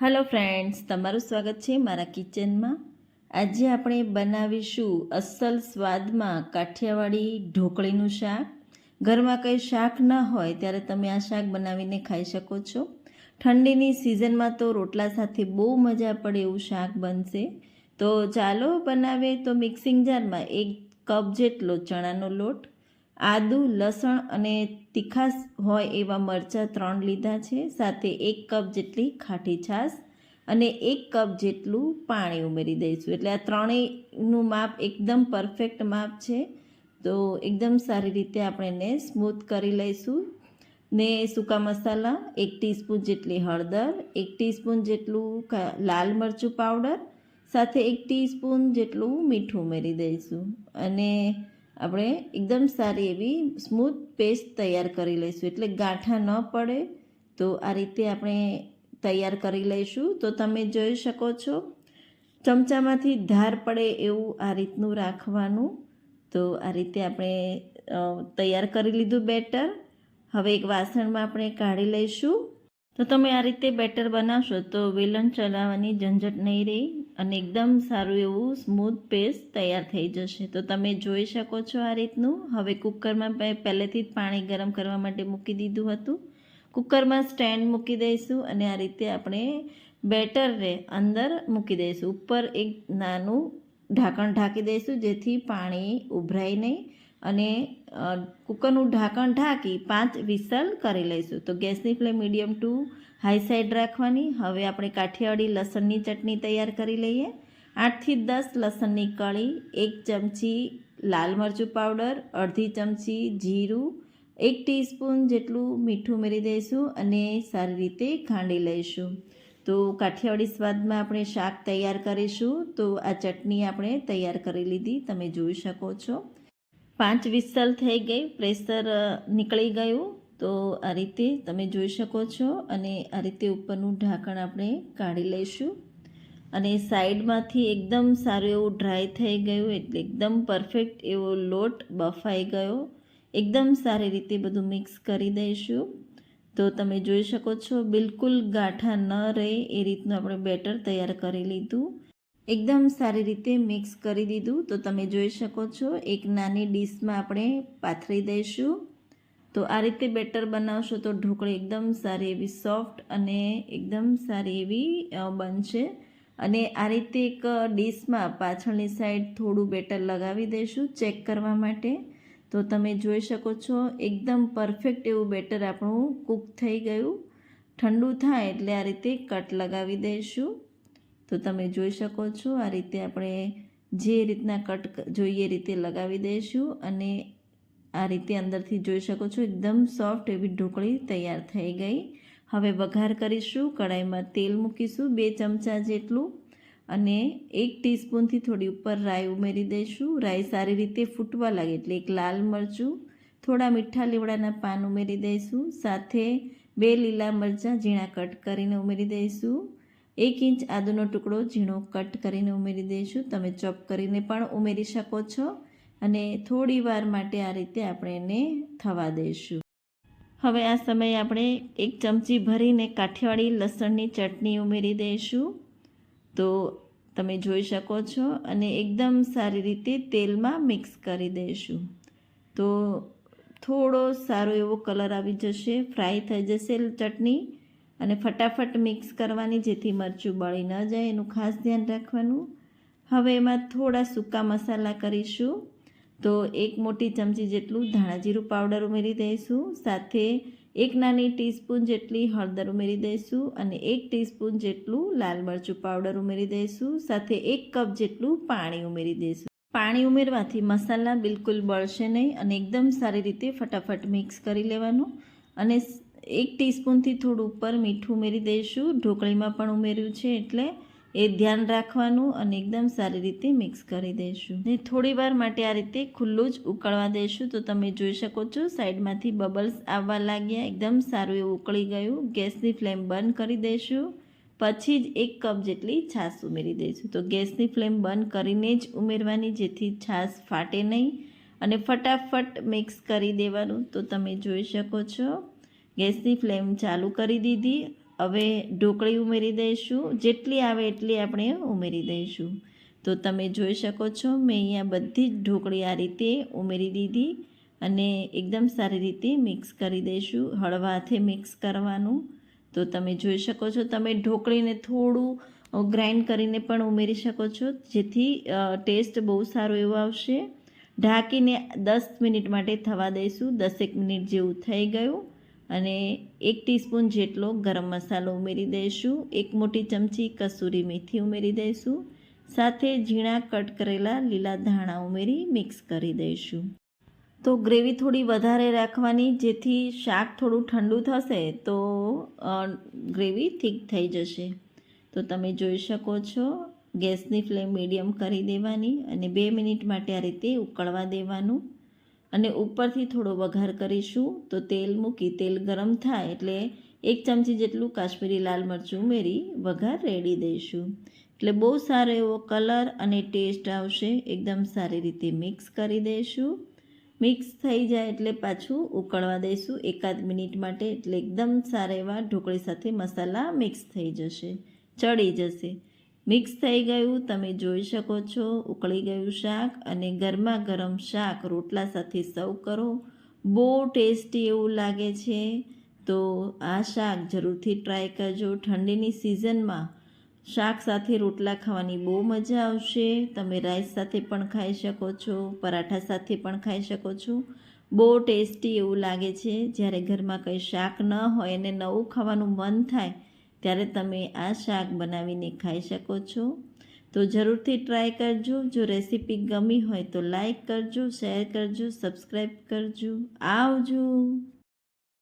Hello friends તમારું સ્વાગત છે મારા કિચનમાં આજે આપણે બનાવીશું અસલ સ્વાદમાં કાઠિયાવાડી ઢોકળીનું શાક. ઘરમાં કંઈ શાક ન હોય ત્યારે તમે આ શાક બનાવીને ખાઈ શકો છો. ઠંડીની સિઝનમાં તો રોટલા સાથે બહુ મજા પડે એવું શાક બનશે. તો ચાલો બનાવે તો મિક્સિંગ જારમાં એક કપ જેટલો ચણાનો લોટ આદુ, લસણ અને તીખાસ હોય એવા મરચાં ત્રણ લીધા છે. સાથે એક કપ જેટલી ખાટી છાશ અને એક કપ જેટલું પાણી ઉમેરી દઈશું. એટલે આ ત્રણેયનું માપ એકદમ પરફેક્ટ માપ છે. તો એકદમ સારી રીતે આપણે એને સ્મૂથ કરી લઈશું. ને સૂકા મસાલા, એક ટીસ્પૂન જેટલી હળદર, એક ટીસ્પૂન જેટલું લાલ મરચું પાવડર, સાથે એક ટીસ્પૂન જેટલું મીઠું ઉમેરી દઈશું. અને આપણે એકદમ સારી એવી સ્મૂથ પેસ્ટ તૈયાર કરી લઈશું. એટલે ગાંઠા ન પડે તો આ રીતે આપણે તૈયાર કરી લઈશું. તો તમે જોઈ શકો છો, ચમચામાંથી ધાર પડે એવું આ રીતનું રાખવાનું. તો આ રીતે આપણે તૈયાર કરી લીધું બેટર. હવે એક વાસણમાં આપણે કાઢી લઈશું. તો તમે આ રીતે બેટર બનાવશો તો વેલણ ચલાવવાની ઝંઝટ નહીં રહી. અને એકદમ સારું એવું સ્મૂથ પેસ્ટ તૈયાર થઈ જશે. તો તમે જોઈ શકો છો આ રીતનું. હવે કુકરમાં પહેલેથી જ પાણી ગરમ કરવા માટે મૂકી દીધું હતું. કુકરમાં સ્ટેન્ડ મૂકી દઈશું અને આ રીતે આપણે બેટરને અંદર મૂકી દઈશું. ઉપર એક નાનું ઢાંકણ ઢાંકી દઈશું જેથી પાણી ઉભરાય નહીં અને કુકરનું ઢાંકણ ઢાંકી પાંચ વિસલ કરી લઈશું. તો ગેસની flame medium to high side રાખવાની. હવે આપણે કાઠિયાવાડી લસણની ચટણી તૈયાર કરી લઈએ. આઠથી દસ લસણની કળી, એક ચમચી લાલ મરચું પાવડર, અડધી ચમચી જીરું, એક ટીસ્પૂન જેટલું મીઠું ઉમેરી દઈશું અને સારી રીતે ખાંડી લઈશું. તો કાઠિયાવાડી સ્વાદમાં આપણે શાક તૈયાર કરીશું. તો આ ચટણી આપણે તૈયાર કરી લીધી. તમે જોઈ શકો છો. પાંચ વિસલ થઈ ગઈ. પ્રેશર નીકળી ગયું. તો આ રીતે તમે જોઈ શકો છો અને આ રીતે ઉપરનું ઢાંકણ આપણે કાઢી લઈશું. અને સાઈડમાંથી એકદમ સારું એવું ડ્રાય થઈ ગયું, એટલે એકદમ પરફેક્ટ એવો લોટ બફાઈ ગયો. એકદમ સારી રીતે બધું મિક્સ કરી દઈશું. તો તમે જોઈ શકો છો, બિલકુલ ગાંઠા ન રહે એ રીતનું આપણે બેટર તૈયાર કરી લીધું. એકદમ સારી રીતે મિક્સ કરી દીધું. તો તમે જોઈ શકો છો, એક નાની ડીશમાં આપણે પાથરી દઈશું. તો આ રીતે બેટર બનાવશો તો ઢોકળી એકદમ સારી એવી સોફ્ટ અને એકદમ સારી એવી બનશે. અને આ રીતે એક ડીશમાં પાછળની સાઈડ થોડું બેટર લગાવી દઈશું ચેક કરવા માટે. તો તમે જોઈ શકો છો એકદમ પરફેક્ટ એવું બેટર આપણું કૂક થઈ ગયું. ઠંડુ થાય એટલે આ રીતે કટ લગાવી દઈશું. તો તમે જોઈ શકો છો આ રીતે આપણે જે રીતના કટ જોઈએ રીતે લગાવી દઈશું અને આ રીતે અંદરથી જોઈ શકો છો, એકદમ સોફ્ટ એવી ઢોકળી તૈયાર થઈ ગઈ. હવે વઘાર કરીશું કડાઈમાં તેલ મૂકીશું બે ચમચા જેટલું અને એક ટીસ્પૂનથી થોડી ઉપર રાઈ ઉમેરી દઈશું. રાઈ સારી રીતે ફૂટવા લાગે, એટલે એક લાલ મરચું, થોડા મીઠા લીવડાના પાન ઉમેરી દઈશું, સાથે બે લીલા મરચાં ઝીણા કટ કરીને ઉમેરી દઈશું. એક ઇંચ આદુનો ટુકડો ઝીણો કટ કરીને ઉમેરી દઈશું. તમે ચોપ કરીને પણ ઉમેરી શકો છો. અને થોડી વાર માટે આ રીતે આપણે એને થવા દઈશું. હવે આ સમયે આપણે એક ચમચી ભરીને કાઠિયાવાડી લસણની ચટણી ઉમેરી દઈશું. તો તમે જોઈ શકો છો અને એકદમ સારી રીતે તેલમાં મિક્સ કરી દઈશું. તો થોડો સારો એવો કલર આવી જશે, ફ્રાય થઈ જશે ચટણી અને ફટાફટ મિક્સ કરવાની જેથી મરચું બળી ન જાય, એનું ખાસ ધ્યાન રાખવાનું. હવે એમાં થોડા સૂકા મસાલા કરીશું. તો એક મોટી ચમચી જેટલું ધાણા જીરું પાવડર ઉમેરી દઈશું. સાથે એક નાની ટીસ્પૂન જેટલી હળદર ઉમેરી દઈશું અને એક ટીસ્પૂન જેટલું લાલ મરચું પાવડર ઉમેરી દઈશું. સાથે એક કપ જેટલું પાણી ઉમેરી દઈશું. પાણી ઉમેરવાથી મસાલા બિલકુલ બળશે નહીં અને એકદમ સારી રીતે ફટાફટ મિક્સ કરી લેવાનું. અને એક ટીસ્પૂનથી થોડું ઉપર મીઠું ઉમેરી દઈશું. ઢોકળીમાં પણ ઉમેર્યું છે એટલે એ ધ્યાન રાખવાનું અને એકદમ સારી રીતે મિક્સ કરી દઈશું. ને થોડી વાર માટે આ રીતે ખુલ્લું જ ઉકળવા દઈશું. તો તમે જોઈ શકો છો, સાઈડમાંથી બબલ્સ આવવા લાગ્યા. એકદમ સારું એવું ઉકળી ગયું. ગેસની ફ્લેમ બંધ કરી દઈશું. પછી જ એક કપ જેટલી છાશ ઉમેરી દઈશું. તો ગેસની ફ્લેમ બંધ કરીને જ ઉમેરવાની, જેથી છાશ ફાટે નહીં. અને ફટાફટ મિક્સ કરી દેવાનું. તો તમે જોઈ શકો છો, ગેસની ફ્લેમ ચાલુ કરી દીધી. હવે ઢોકળી ઉમેરી દઈશું. જેટલી આવે એટલી આપણે ઉમેરી દઈશું. તો તમે જોઈ શકો છો, મેં અહીંયા બધી જ ઢોકળી આ રીતે ઉમેરી દીધી અને એકદમ સારી રીતે મિક્સ કરી દઈશું. હળવા હાથે મિક્સ કરવાનું. તો તમે જોઈ શકો છો, તમે ઢોકળીને થોડું ગ્રાઇન્ડ કરીને પણ ઉમેરી શકો છો. જેથી ટેસ્ટ બહુ સારો એવો આવશે. ઢાંકીને દસ મિનિટ માટે થવા દઈશું. દસેક મિનિટ જેવું થઈ ગયું. અને એક ટીસ્પૂન જેટલો ગરમ મસાલો ઉમેરી દઈશું, એક મોટી ચમચી કસૂરી મેથી ઉમેરી દઈશું, સાથે ઝીણા કટ કરેલા લીલા ધાણા ઉમેરી મિક્સ કરી દઈશું. તો ગ્રેવી થોડી વધારે રાખવાની, જેથી શાક થોડું ઠંડુ થશે તો ગ્રેવી થીક થઈ જશે. તો તમે જોઈ શકો છો, ગેસની ફ્લેમ મીડિયમ કરી દેવાની અને બે મિનિટ માટે આ રીતે ઉકળવા દેવાનું. અને ઉપરથી થોડો વઘાર કરીશું, તો તેલ મૂકી તેલ ગરમ થાય એટલે એક ચમચી જેટલું કાશ્મીરી લાલ મરચું ઉમેરી વઘાર રેડી દઈશું. એટલે બહુ સારો એવો કલર અને ટેસ્ટ આવશે, એકદમ સારી રીતે મિક્સ કરી દઈશું. મિક્સ થઈ જાય એટલે પાછું ઉકળવા દઈશું એકાદ મિનિટ માટે એટલે એકદમ સારા એવા ઢોકળી સાથે મસાલા મિક્સ થઈ જશે, ચડી જશે. મિક્સ થઈ ગયું, તમે જોઈ શકો છો, ઉકળી ગયું શાક અને ગરમા ગરમ શાક રોટલા સાથે સર્વ કરો. બહુ ટેસ્ટી એવું લાગે છે. તો આ શાક જરૂરથી ટ્રાય કરજો. ઠંડીની સિઝનમાં શાક સાથે રોટલા ખાવાની બહુ મજા આવશે. તમે રાઈસ સાથે પણ ખાઈ શકો છો, પરાઠા સાથે પણ ખાઈ શકો છો. બહુ ટેસ્ટી એવું લાગે છે. જ્યારે ઘરમાં કંઈ શાક ન હોય અને નવું ખાવાનું મન થાય ત્યારે તમે આ શાક બનાવીને ખાઈ શકો છો. તો જરૂરથી ટ્રાય કરજો. જો રેસીપી ગમી હોય તો લાઈક કરજો, શેર કરજો સબસ્ક્રાઈબ કરજો. આવજો.